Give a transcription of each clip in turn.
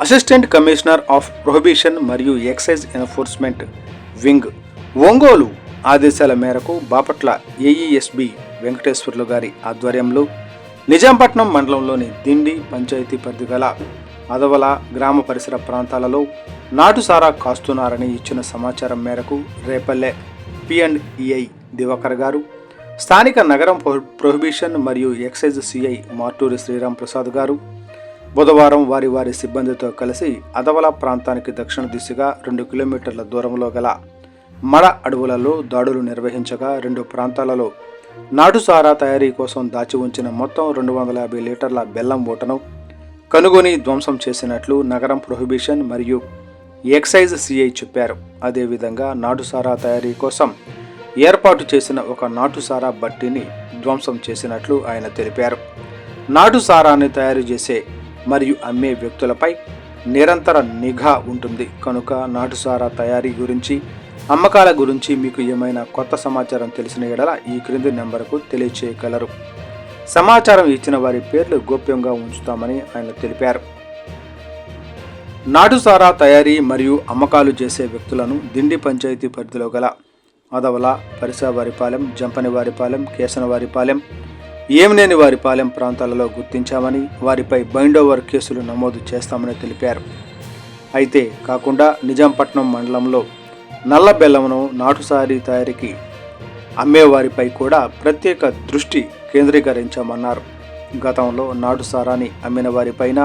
Assistant commissioner of prohibition మరియు excise enforcement wing Ongole ఆదేశాల మేరకు బాపట్ల ఏఈఎస్బి వెంకటేశ్వర్లు గారి ఆధ్వర్యంలో నిజాంపట్నం మండలంలోని దిండి పంచాయతీ పరిధి గల అదవల గ్రామ పరిసర ప్రాంతాలలో నాటుసారా కాస్తున్నారని ఇచ్చిన సమాచారం మేరకు రేపల్లె పిఎండ్ ఈఐ దివాకర్ గారు స్థానిక నగరం ప్రొహిబిషన్ మరియు ఎక్సైజ్ సిఐ మార్టూరి శ్రీరామ్ ప్రసాద్ గారు బుధవారం వారి వారి సిబ్బందితో కలిసి అదవల ప్రాంతానికి దక్షిణ దిశగా రెండు కిలోమీటర్ల దూరంలో గల మడ అడవులలో దాడులు నిర్వహించగా రెండు ప్రాంతాలలో నాటుసారా తయారీ కోసం దాచి ఉంచిన మొత్తం రెండు వందల యాభై లీటర్ల బెల్లం ఓటను కనుగొని ధ్వంసం చేసినట్లు నగరం ప్రొహిబిషన్ మరియు ఎక్సైజ్ సిఐ చెప్పారు. అదేవిధంగా నాటుసారా తయారీ కోసం ఏర్పాటు చేసిన ఒక నాటుసారా బట్టీని ధ్వంసం చేసినట్లు ఆయన తెలిపారు. నాటుసారాన్ని తయారు చేసే మరియు అమ్మే వ్యక్తులపై నిరంతర నిఘా ఉంటుంది. కనుక నాటుసారా తయారీ గురించి అమ్మకాల గురించి మీకు ఏమైనా కొత్త సమాచారం తెలిసిన ఎడల ఈ క్రింది నెంబర్కు తెలియచేయగలరు. సమాచారం ఇచ్చిన వారి పేర్లు గోప్యంగా ఉంచుతామని ఆయన తెలిపారు. నాటుసారా తయారీ మరియు అమ్మకాలు చేసే వ్యక్తులను దిండి పంచాయతీ పరిధిలో గల అదవల పరిసవారిపాలెం జంపనివారిపాలెం కేసనవారిపాలెం ఏమినేని వారిపాలెం ప్రాంతాలలో గుర్తించామని వారిపై బైండోవర్ కేసులు నమోదు చేస్తామని తెలిపారు. అయితే కాకుండా నిజాంపట్నం మండలంలో నల్ల బెల్లమును నాటుసారీ తయారీకి అమ్మేవారిపై కూడా ప్రత్యేక దృష్టి కేంద్రీకరించామన్నారు. గతంలో నాటు సారాని అమ్మిన వారిపైన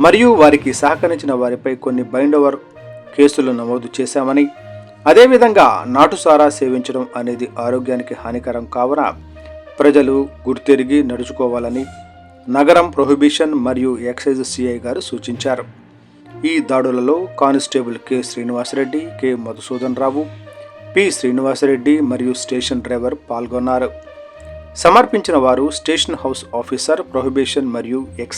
మరియు వారికి సహకరించిన వారిపై కొన్ని బైండోవర్ కేసులు నమోదు చేశామని అదేవిధంగా నాటుసారా సేవించడం అనేది ఆరోగ్యానికి హానికరం కావున ప్రజలు గుర్తెరిగి నడుచుకోవాలని నగరం ప్రొహిబిషన్ మరియు ఎక్సైజ్ సిఐ గారు సూచించారు. ఈ దాడులలో constable K. Srinivasareddy K. Madhusudan Rao P. Srinivasareddy మరియు స్టేషన్ డ్రైవర్ పాల్గొన్నారు. సమర్పించిన వారు స్టేషన్ హౌస్ ఆఫీసర్ ప్రొహిబిషన్ మరియు ఎక్సైజ్